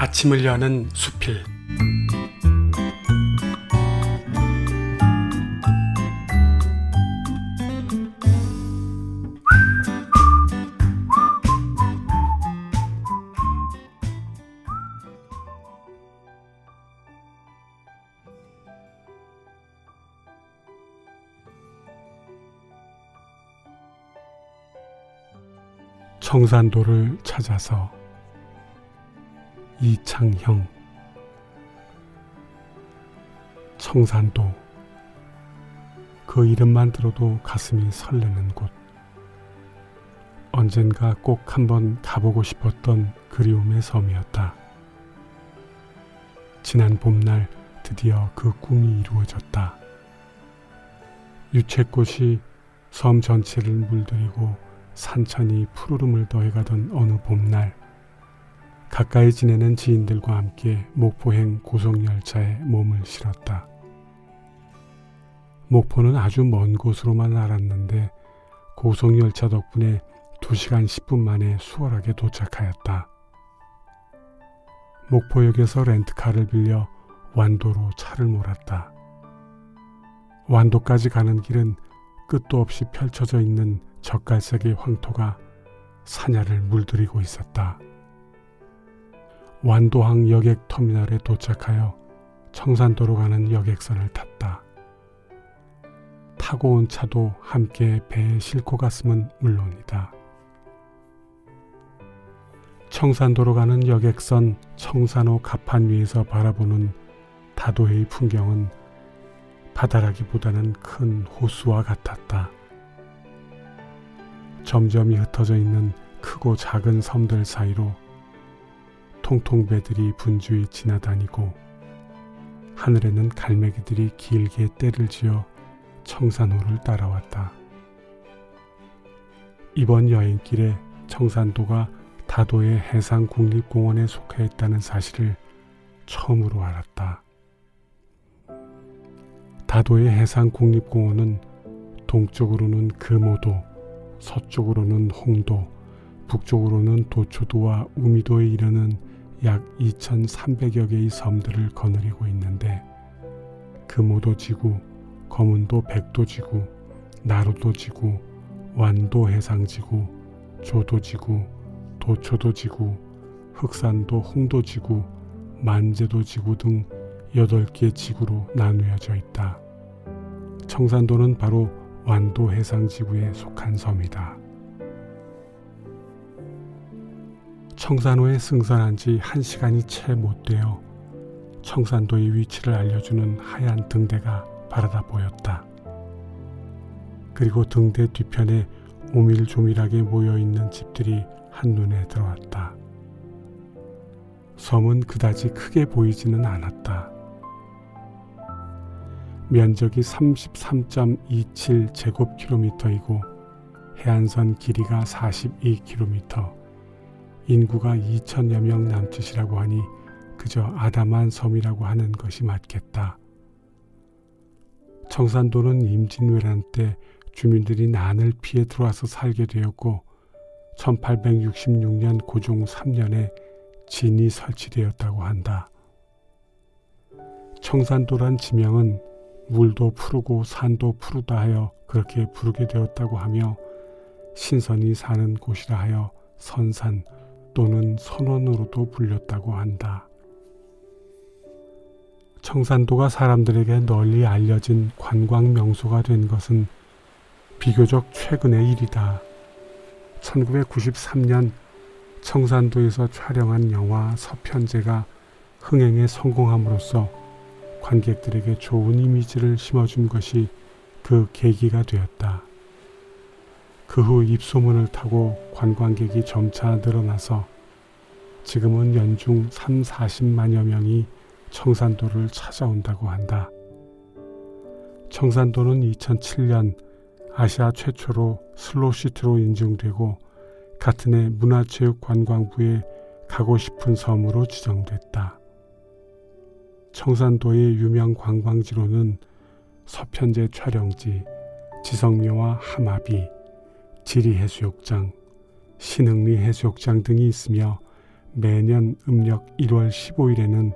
아침을 여는 수필. 청산도를 찾아서 이창형 청산도 그 이름만 들어도 가슴이 설레는 곳 언젠가 꼭 한번 가보고 싶었던 그리움의 섬이었다. 지난 봄날 드디어 그 꿈이 이루어졌다. 유채꽃이 섬 전체를 물들이고 산천이 푸르름을 더해가던 어느 봄날 가까이 지내는 지인들과 함께 목포행 고속열차에 몸을 실었다. 목포는 아주 먼 곳으로만 알았는데 고속열차 덕분에 2시간 10분 만에 수월하게 도착하였다. 목포역에서 렌트카를 빌려 완도로 차를 몰았다. 완도까지 가는 길은 끝도 없이 펼쳐져 있는 젓갈색의 황토가 사냐를 물들이고 있었다. 완도항 여객 터미널에 도착하여 청산도로 가는 여객선을 탔다. 타고 온 차도 함께 배에 싣고 갔음은 물론이다. 청산도로 가는 여객선 청산호 갑판 위에서 바라보는 다도해의 풍경은 바다라기보다는 큰 호수와 같았다. 점점이 흩어져 있는 크고 작은 섬들 사이로 통통배들이 분주히 지나다니고 하늘에는 갈매기들이 길게 때를 지어 청산호를 따라왔다. 이번 여행길에 청산도가 다도의 해상국립공원에 속해 있다는 사실을 처음으로 알았다. 다도의 해상국립공원은 동쪽으로는 금오도, 서쪽으로는 홍도, 북쪽으로는 도초도와 우미도에 이르는 약 2,300여 개의 섬들을 거느리고 있는데 금오도 지구, 검은도 백도 지구, 나루도 지구, 완도 해상 지구, 조도 지구, 도초도 지구, 흑산도 홍도 지구, 만제도지구 등 8개 지구로 나누어져 있다. 청산도는 바로 완도 해상 지구에 속한 섬이다. 청산호에 승선한 지 한 시간이 채 못 되어 청산도의 위치를 알려주는 하얀 등대가 바라다 보였다. 그리고 등대 뒤편에 오밀조밀하게 모여 있는 집들이 한눈에 들어왔다. 섬은 그다지 크게 보이지는 않았다. 면적이 33.27 제곱킬로미터이고 해안선 길이가 42km, 인구가 2천여 명 남짓이라고 하니 그저 아담한 섬이라고 하는 것이 맞겠다. 청산도는 임진왜란 때 주민들이 난을 피해 들어와서 살게 되었고 1866년 고종 3년에 진이 설치되었다고 한다. 청산도란 지명은 물도 푸르고 산도 푸르다 하여 그렇게 부르게 되었다고 하며 신선이 사는 곳이라 하여 선산 또는 선원으로도 불렸다고 한다. 청산도가 사람들에게 널리 알려진 관광 명소가 된 것은 비교적 최근의 일이다. 1993년 청산도에서 촬영한 영화 서편제가 흥행에 성공함으로써 관객들에게 좋은 이미지를 심어준 것이 그 계기가 되었다. 그 후 입소문을 타고 관광객이 점차 늘어나서 지금은 연중 3, 40만여 명이 청산도를 찾아온다고 한다. 청산도는 2007년 아시아 최초로 슬로시티로 인증되고 같은 해 문화체육관광부에 가고 싶은 섬으로 지정됐다. 청산도의 유명 관광지로는 서편제 촬영지, 지성묘와 하마비, 지리해수욕장, 신흥리 해수욕장 등이 있으며 매년 음력 1월 15일에는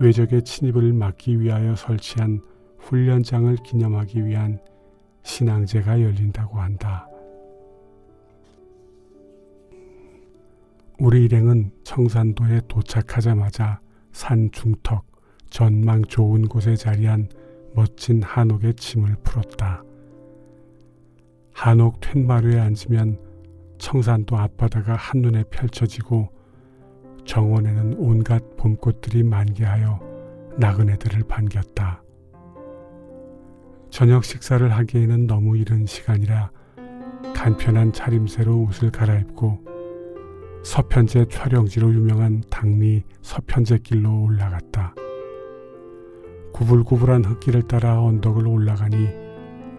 외적의 침입을 막기 위하여 설치한 훈련장을 기념하기 위한 신앙제가 열린다고 한다. 우리 일행은 청산도에 도착하자마자 산 중턱 전망 좋은 곳에 자리한 멋진 한옥에 짐을 풀었다. 한옥 툇마루에 앉으면 청산도 앞바다가 한눈에 펼쳐지고 정원에는 온갖 봄꽃들이 만개하여 나그네들을 반겼다. 저녁 식사를 하기에는 너무 이른 시간이라 간편한 차림새로 옷을 갈아입고 서편제 촬영지로 유명한 당리 서편제 길로 올라갔다. 구불구불한 흙길을 따라 언덕을 올라가니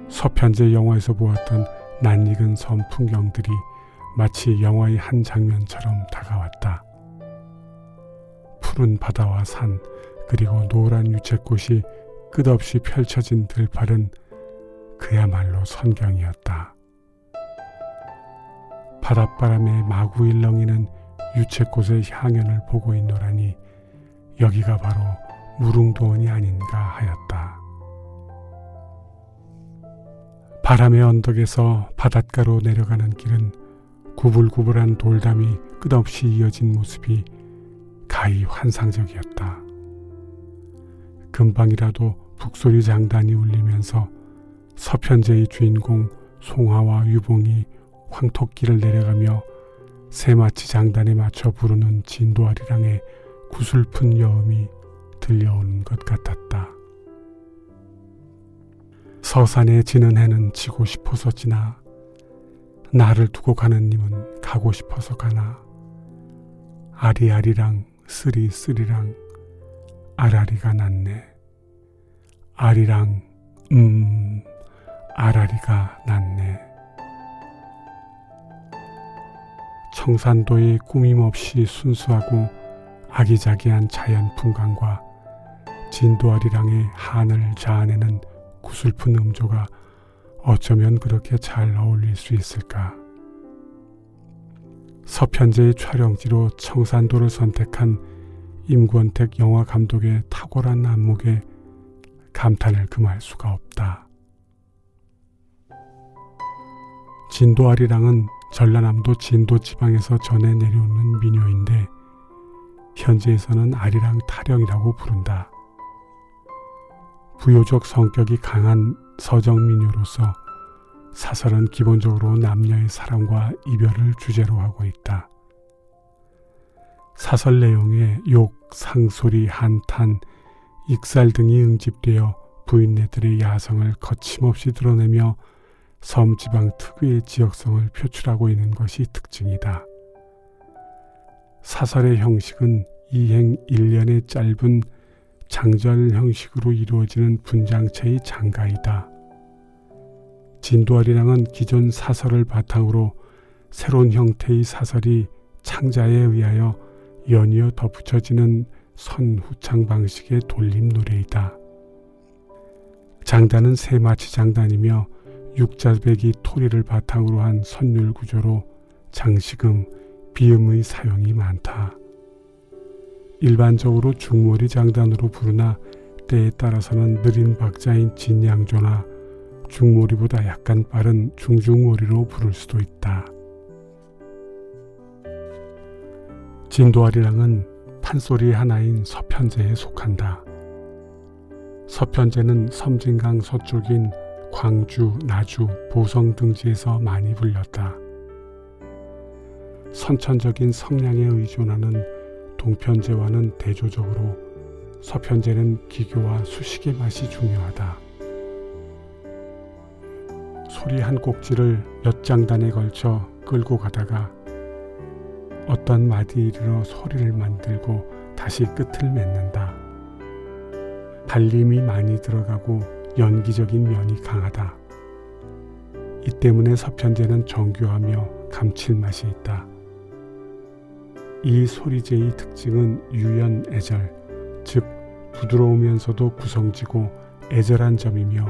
서편제 영화에서 보았던 낯익은 섬 풍경들이 마치 영화의 한 장면처럼 다가왔다. 푸른 바다와 산 그리고 노란 유채꽃이 끝없이 펼쳐진 들판은 그야말로 선경이었다. 바닷바람에 마구 일렁이는 유채꽃의 향연을 보고 있노라니 여기가 바로 무릉도원이 아닌가 하였다. 바람의 언덕에서 바닷가로 내려가는 길은 구불구불한 돌담이 끝없이 이어진 모습이 가히 환상적이었다. 금방이라도 북소리 장단이 울리면서 서편제의 주인공 송하와 유봉이 황토길을 내려가며 새마치 장단에 맞춰 부르는 진도아리랑의 구슬픈 여음이 들려오는 것 같았다. 서산에 지는 해는 지고 싶어서 지나. 나를 두고 가는 님은 가고 싶어서 가나. 아리아리랑 쓰리쓰리랑 아라리가 났네. 아리랑 음 아라리가 났네. 청산도의 꾸밈없이 순수하고 아기자기한 자연 풍광과 진도아리랑의 한을 자아내는 구슬픈 음조가 어쩌면 그렇게 잘 어울릴 수 있을까? 서편제의 촬영지로 청산도를 선택한 임권택 영화 감독의 탁월한 안목에 감탄을 금할 수가 없다. 진도아리랑은 전라남도 진도 지방에서 전해 내려오는 민요인데 현지에서는 아리랑 타령이라고 부른다. 부요적 성격이 강한 서정민요로서 사설은 기본적으로 남녀의 사랑과 이별을 주제로 하고 있다. 사설 내용에 욕, 상소리, 한탄, 익살 등이 응집되어 부인네들의 야성을 거침없이 드러내며 섬지방 특유의 지역성을 표출하고 있는 것이 특징이다. 사설의 형식은 이행 1년의 짧은 장절 형식으로 이루어지는 분장체의 장가이다. 진도아리랑은 기존 사설을 바탕으로 새로운 형태의 사설이 창자에 의하여 연이어 덧붙여지는 선후창 방식의 돌림 노래이다. 장단은 세마치 장단이며 육자배기 토리를 바탕으로 한 선율 구조로 장식음, 비음의 사용이 많다. 일반적으로 중머리 장단으로 부르나 때에 따라서는 느린 박자인 진양조나 중머리보다 약간 빠른 중중머리로 부를 수도 있다. 진도아리랑은 판소리 하나인 서편제에 속한다. 서편제는 섬진강 서쪽인 광주, 나주, 보성 등지에서 많이 불렸다. 선천적인 성량에 의존하는 동편제와는 대조적으로 서편제는 기교와 수식의 맛이 중요하다. 소리 한 꼭지를 몇 장단에 걸쳐 끌고 가다가 어떤 마디 이르러 소리를 만들고 다시 끝을 맺는다. 발림이 많이 들어가고 연기적인 면이 강하다. 이 때문에 서편제는 정교하며 감칠맛이 있다. 이 소리제의 특징은 유연애절, 즉 부드러우면서도 구성지고 애절한 점이며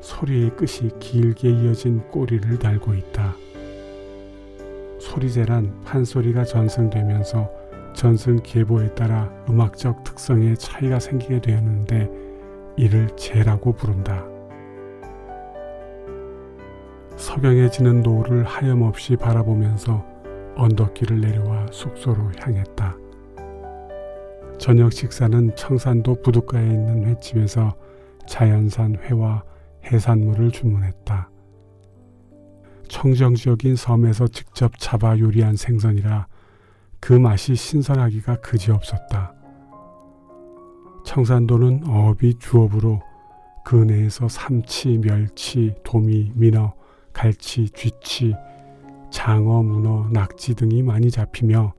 소리의 끝이 길게 이어진 꼬리를 달고 있다. 소리제란 판소리가 전승되면서 전승 계보에 따라 음악적 특성에 차이가 생기게 되었는데 이를 재라고 부른다. 석영해지는 노을을 하염없이 바라보면서 언덕길을 내려와 숙소로 향했다. 저녁 식사는 청산도 부둣가에 있는 횟집에서 자연산 회와 해산물을 주문했다. 청정 지역인 섬에서 직접 잡아 요리한 생선이라 그 맛이 신선하기가 그지없었다. 청산도는 어업이 주업으로 그 내에서 삼치, 멸치, 도미, 민어, 갈치, 쥐치, 장어, 문어, 낙지 등이 많이 잡히며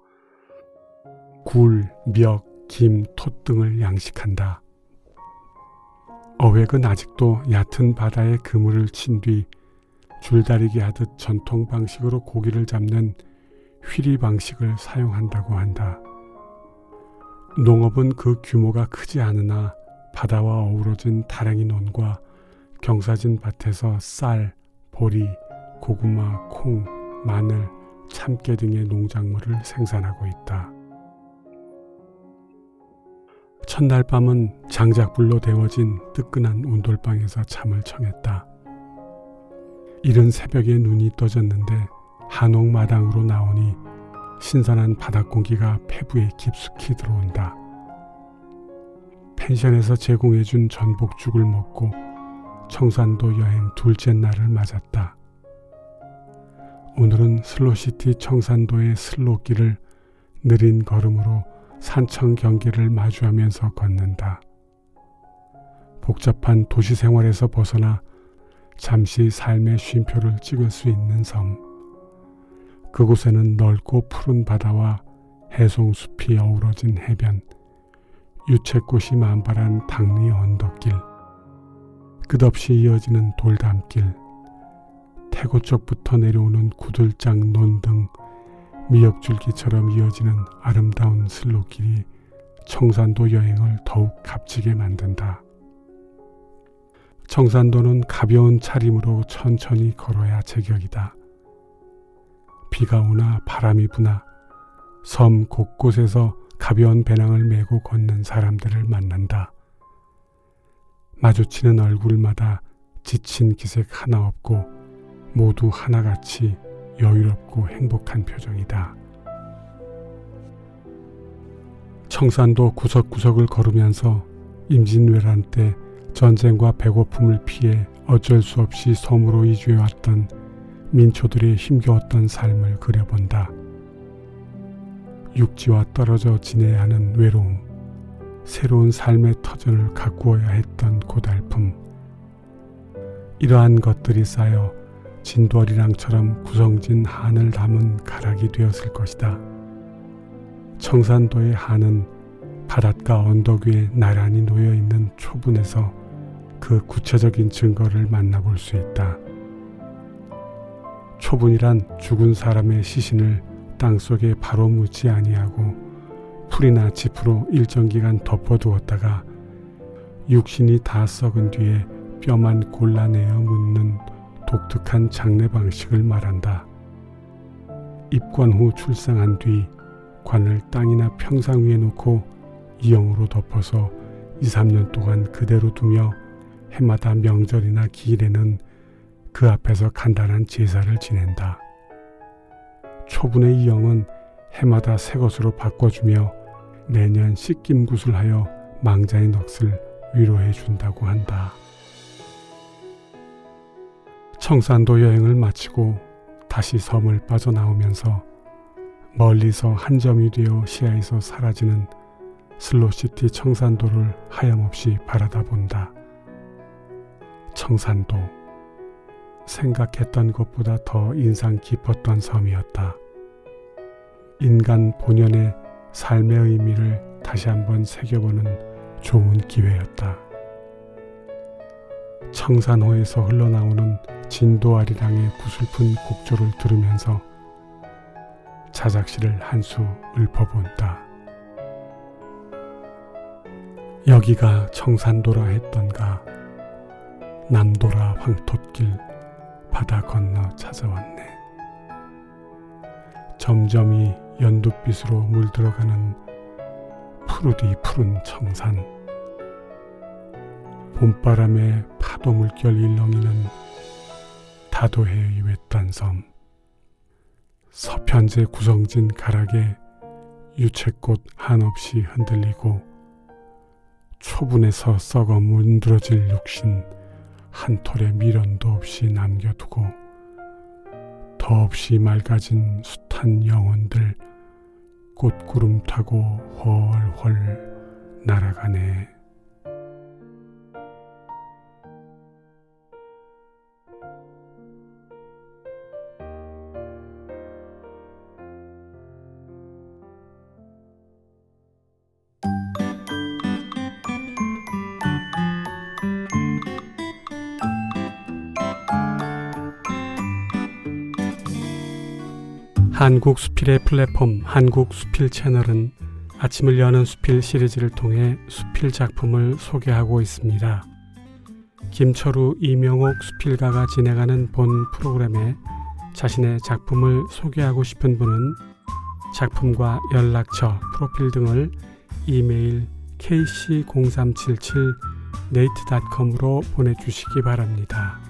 굴, 멱, 김, 톳 등을 양식한다. 어획은 아직도 얕은 바다에 그물을 친 뒤 줄다리기 하듯 전통 방식으로 고기를 잡는 휘리 방식을 사용한다고 한다. 농업은 그 규모가 크지 않으나 바다와 어우러진 다랭이 논과 경사진 밭에서 쌀, 보리, 고구마, 콩, 마늘, 참깨 등의 농작물을 생산하고 있다. 첫날 밤은 장작불로 데워진 뜨끈한 온돌방에서 잠을 청했다. 이른 새벽에 눈이 떠졌는데 한옥 마당으로 나오니 신선한 바닷 공기가 폐부에 깊숙이 들어온다. 펜션에서 제공해준 전복죽을 먹고 청산도 여행 둘째 날을 맞았다. 오늘은 슬로시티 청산도의 슬로길을 느린 걸음으로 산청 경계를 마주하면서 걷는다. 복잡한 도시 생활에서 벗어나 잠시 삶의 쉼표를 찍을 수 있는 섬. 그곳에는 넓고 푸른 바다와 해송숲이 어우러진 해변, 유채꽃이 만발한 당리 언덕길, 끝없이 이어지는 돌담길, 태고 쪽부터 내려오는 구들장 논 등 미역줄기처럼 이어지는 아름다운 슬로길이 청산도 여행을 더욱 값지게 만든다. 청산도는 가벼운 차림으로 천천히 걸어야 제격이다. 비가 오나 바람이 부나 섬 곳곳에서 가벼운 배낭을 메고 걷는 사람들을 만난다. 마주치는 얼굴마다 지친 기색 하나 없고 모두 하나같이 여유롭고 행복한 표정이다. 청산도 구석구석을 걸으면서 임진왜란 때 전쟁과 배고픔을 피해 어쩔 수 없이 섬으로 이주해왔던 민초들의 힘겨웠던 삶을 그려본다. 육지와 떨어져 지내야 하는 외로움, 새로운 삶의 터전을 가꾸어야 했던 고달픔. 이러한 것들이 쌓여 진도어리랑처럼 구성진 한을 담은 가락이 되었을 것이다. 청산도의 한은 바닷가 언덕 위에 나란히 놓여 있는 초분에서 그 구체적인 증거를 만나볼 수 있다. 초분이란 죽은 사람의 시신을 땅 속에 바로 묻지 아니하고 풀이나 지프로 일정 기간 덮어두었다가 육신이 다 썩은 뒤에 뼈만 골라내어 묻는 독특한 장례 방식을 말한다. 입관 후 출상한 뒤 관을 땅이나 평상 위에 놓고 이형으로 덮어서 2, 3년 동안 그대로 두며 해마다 명절이나 기일에는 그 앞에서 간단한 제사를 지낸다. 초분의 이형은 해마다 새 것으로 바꿔주며 매년 씻김굿을 하여 망자의 넋을 위로해 준다고 한다. 청산도 여행을 마치고 다시 섬을 빠져나오면서 멀리서 한 점이 되어 시야에서 사라지는 슬로시티 청산도를 하염없이 바라다 본다. 청산도. 생각했던 것보다 더 인상 깊었던 섬이었다. 인간 본연의 삶의 의미를 다시 한번 새겨보는 좋은 기회였다. 청산호에서 흘러나오는 진도 아리랑의 구슬픈 곡조를 들으면서 자작시를 한 수 읊어본다. 여기가 청산도라 했던가 남도라 황톳길 바다 건너 찾아왔네. 점점이 연두빛으로 물들어가는 푸르디 푸른 청산 봄바람에 파도 물결 일렁이는 다도해의 외딴 섬 서편제 구성진 가락에 유채꽃 한없이 흔들리고 초분에서 썩어 문드러질 육신 한 톨의 미련도 없이 남겨두고 더없이 맑아진 숱한 영혼들 꽃구름 타고 훨훨 날아가네. 한국 수필의 플랫폼 한국 수필 채널은 아침을 여는 수필 시리즈를 통해 수필 작품을 소개하고 있습니다. 김철우 이명옥 수필가가 진행하는 본 프로그램에 자신의 작품을 소개하고 싶은 분은 작품과 연락처, 프로필 등을 이메일 kc0377 네이트닷컴으로 보내주시기 바랍니다.